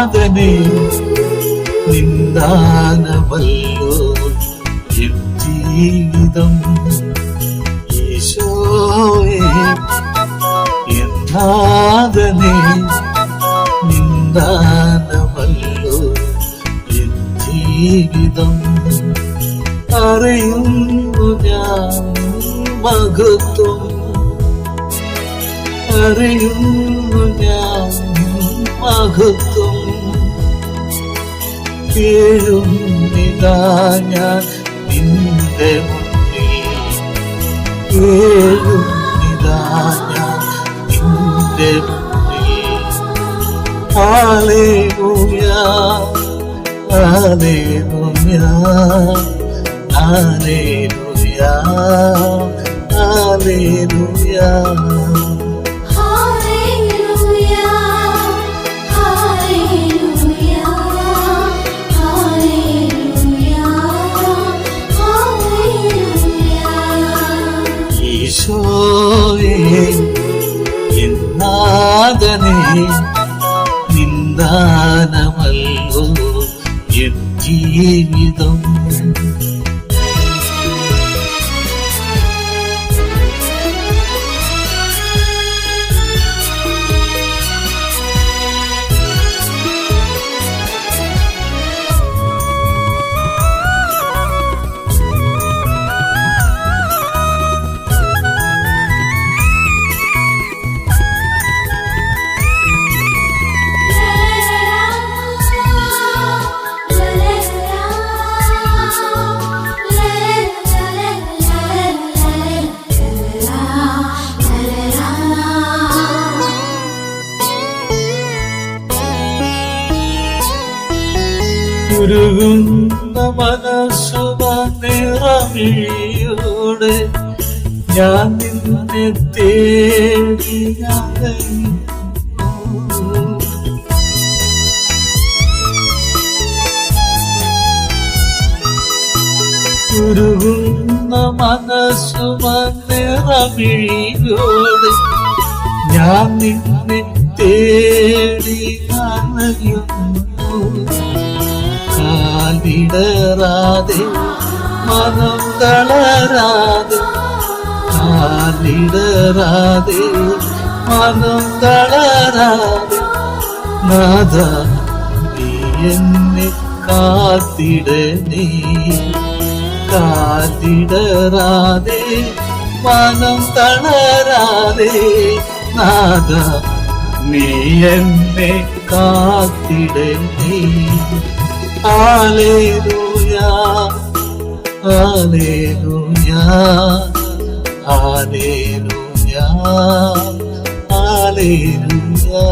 നാഥനെ നിന്ദാനമല്ലോ എൻ ജീവിതം. ഈശോയെ എൻ നാഥനെ നിന്ദാനമല്ലോ എൻ ജീവിതം. അറിയുന്നു ഞാൻ മഹത്വം. അറിയുന്നു ഞാൻ മഹത്വം. കേഴുന്നിതാ ഞാൻ നിന്റെ മുന്നിൽ. കേഴുന്നിതാ ഞാൻ നിന്റെ മുന്നിൽ. ഹാലേലൂയ ഹാലേലൂയ ഹാലേലൂയ ഹാലേലൂയ గానమల్లు జీవితం ഉരുകുന്ന മനസ്സുവ നിറമിഴിയോടെ ഞാൻ നിന്നെ തേടി. ഉരുകുന്ന മനസ്സുവ നിറമിഴിയോടെ ഞാൻ നിന്നെ തേടി അലയുന്നു நான் விடராதே மனம் தளராதே. நான் விடராதே மனம் தளராதே. நாதா என்னை காத்திட நீ. காத்திடராதே மனம் தளராதே. நாதா நீ என்னை காத்திட நீ. ஹalleluya ஹalleluya ஹalleluya ஹalleluya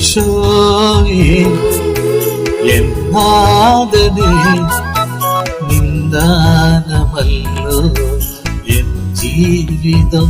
ஈஷோயே என் நாதனே നിന്ദാനമല്ലോ എൻ ജീവിതം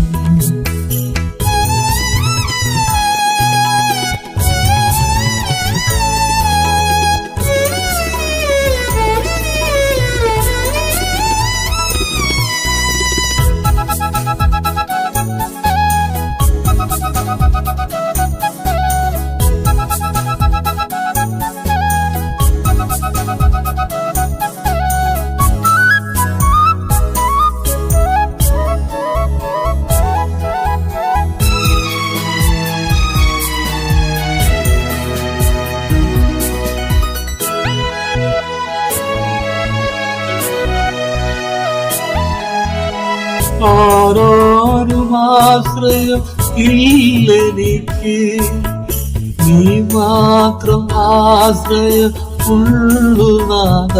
ആരോരും ആശ്രയം ഇല്ലെനിക്ക് നീ മാത്രം ആശ്രയം ഉള്ളുനാഥ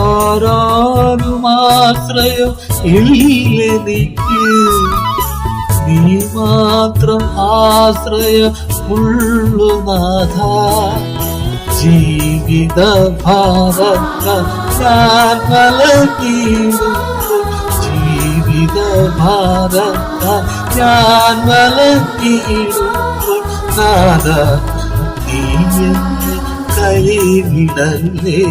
ആരോരും ആശ്രയം ഇല്ലെനിക്ക് നീ മാത്രം ആശ്രയം ഉള്ളുനാഥ ജീവിത ഭാരങ്ങൾ ഞാൻ നൽകിയിരുന്നു ജീവിത ഭാരങ്ങൾ ഞാൻ വലഞ്ഞിടുമ്പോൾ നാദ നീ എന്നെ കൈവിടല്ലേ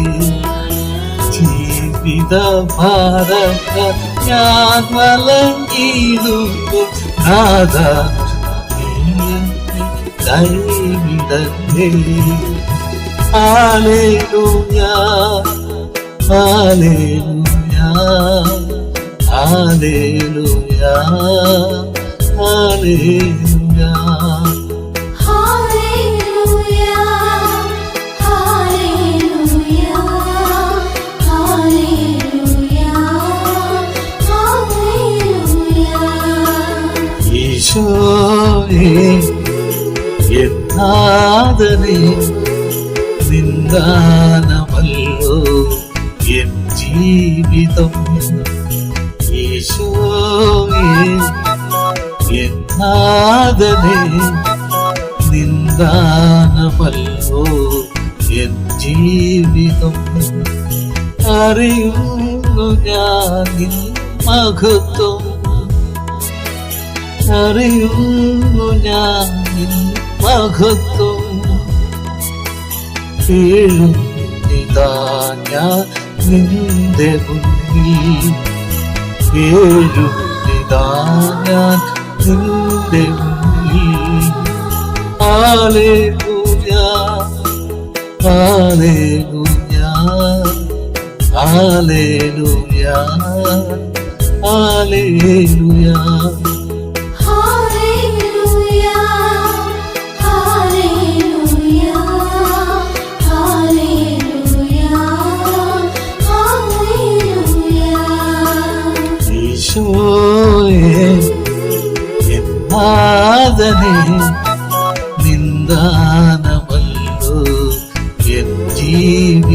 ജീവിത ഭാരങ്ങൾ ഞാൻ വലഞ്ഞിടുമ്പോൾ നാദ നീ എന്നെ കൈവിടല്ലേ Hallelujah, hallelujah, hallelujah, hallelujah. ഈശോയെ എന്നാദനെ നിന്ദാനമല്ലോ എൻ ജീവിതം യേശുവേ എന്നാദനെ നിന്ദാനമല്ലോ എൻ ജീവിതം അറിയുന്നു ഞാൻ മഹത്വം. അറിയുന്നു ഞാൻ മഹത്വം. വീഴുന്നിതാ ഞാൻ നിന്റെ മുന്നിൽ വീഴുന്നിതാ ഞാൻ നിന്റെ മുന്നിൽ ഹാലേലൂയ ഹാലേലൂയ ഹാലേലൂയ ഹാലേലൂയ ಸಾಧನೆ ನಿಂದಾನವಲ್ಲು ಎನ್ ಜೀವ